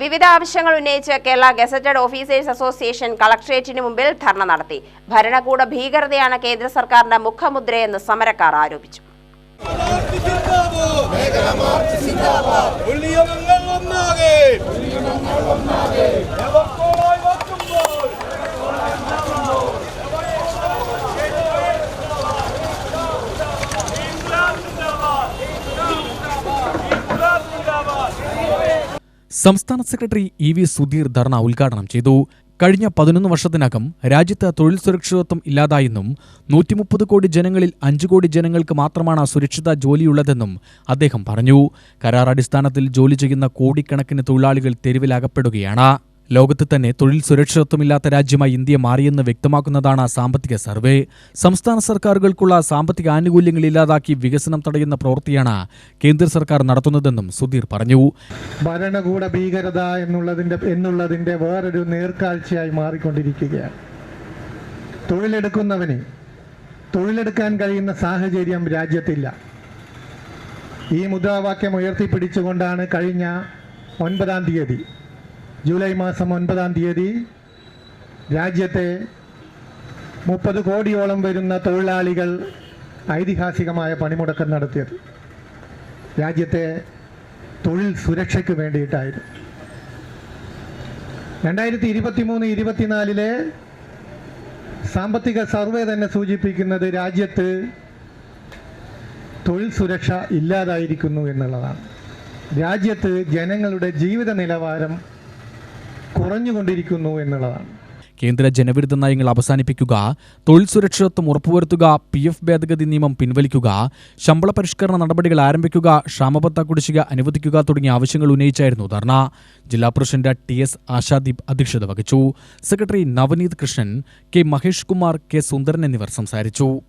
വിവിധ ആവശ്യങ്ങൾ ഉന്നയിച്ച് കേരള ഗസറ്റഡ് ഓഫീസേഴ്സ് അസോസിയേഷൻ കളക്ട്രേറ്റിന് മുമ്പിൽ ധർണ നടത്തി. ഭരണകൂട ഭീകരതയാണ് കേന്ദ്ര സർക്കാരിന്റെ മുഖമുദ്രയെന്ന് സമരക്കാർ ആരോപിച്ചു. സംസ്ഥാന secretary E V Sudheer dharna ഉദ്ഘാടനം ചെയ്തു. കഴിഞ്ഞ പതിനൊന്ന് വർഷത്തിനകം രാജ്യത്ത് തൊഴിൽ സുരക്ഷിതത്വം ഇല്ലാതായെന്നും നൂറ്റിമുപ്പത് കോടി ജനങ്ങളിൽ അഞ്ച് കോടി ജനങ്ങൾക്ക് മാത്രമാണ് സുരക്ഷിത ജോലിയുള്ളതെന്നും അദ്ദേഹം പറഞ്ഞു. കരാർ അടിസ്ഥാനത്തിൽ ജോലി ചെയ്യുന്ന കോടിക്കണക്കിന് തൊഴിലാളികൾ തെരുവിലകപ്പെടുകയാണ്. ലോകത്ത് തന്നെ തൊഴിൽ സുരക്ഷിതത്വമില്ലാത്ത രാജ്യമായി ഇന്ത്യ മാറിയെന്ന് വ്യക്തമാക്കുന്നതാണ് സാമ്പത്തിക സർവേ. സംസ്ഥാന സർക്കാരുകൾക്കുള്ള സാമ്പത്തിക ആനുകൂല്യങ്ങൾ ഇല്ലാതാക്കി വികസനം തടയുന്ന പ്രവൃത്തിയാണ് കേന്ദ്ര സർക്കാർ നടത്തുന്നതെന്നും സുധീർ പറഞ്ഞു. ഭരണകൂട ഭീകരത എന്നുള്ളതിന്റെ എന്നുള്ളതിന്റെ വേറൊരു നേർക്കാഴ്ചയായി മാറിക്കൊണ്ടിരിക്കുകയാണ്. തൊഴിലെടുക്കുന്നവന് തൊഴിലെടുക്കാൻ കഴിയുന്ന സാഹചര്യം രാജ്യത്തില്ല. ഈ മുദ്രാവാക്യം ഉയർത്തിപ്പിടിച്ചുകൊണ്ടാണ് കഴിഞ്ഞ ഒൻപതാം തീയതി ജൂലൈ മാസം ഒൻപതാം തീയതി രാജ്യത്തെ മുപ്പത് കോടിയോളം വരുന്ന തൊഴിലാളികൾ ഐതിഹാസികമായ പണിമുടക്കം നടത്തിയത്. രാജ്യത്തെ തൊഴിൽ സുരക്ഷയ്ക്ക് വേണ്ടിയിട്ടായിരുന്നു. രണ്ടായിരത്തി ഇരുപത്തി മൂന്ന് ഇരുപത്തിനാലിലെ സാമ്പത്തിക സർവേ തന്നെ സൂചിപ്പിക്കുന്നത് രാജ്യത്ത് തൊഴിൽ സുരക്ഷ ഇല്ലാതായിരിക്കുന്നു എന്നുള്ളതാണ്. രാജ്യത്ത് ജനങ്ങളുടെ ജീവിത നിലവാരം കുറഞ്ഞുകൊണ്ടിരിക്കുന്നു എന്നുള്ളതാണ്. കേന്ദ്ര ജനവിരുദ്ധ നയങ്ങൾ അവസാനിപ്പിക്കുക തൊഴിൽ സുരക്ഷിതത്വം ഉറപ്പുവരുത്തുക പി എഫ് ഭേദഗതി നിയമം പിൻവലിക്കുക ശമ്പള പരിഷ്കരണ നടപടികൾ ആരംഭിക്കുക ക്ഷാമബത്ത കുടിശ്ശിക അനുവദിക്കുക തുടങ്ങിയ ആവശ്യങ്ങൾ ഉന്നയിച്ചായിരുന്നു ധർണ. ജില്ലാ പ്രസിഡന്റ് ടി എസ് ആശാദീപ് അധ്യക്ഷത വഹിച്ചു. Secretary Navaneeth Krishnan K Mahesh Kumar K Sundaran എന്നിവർ സംസാരിച്ചു.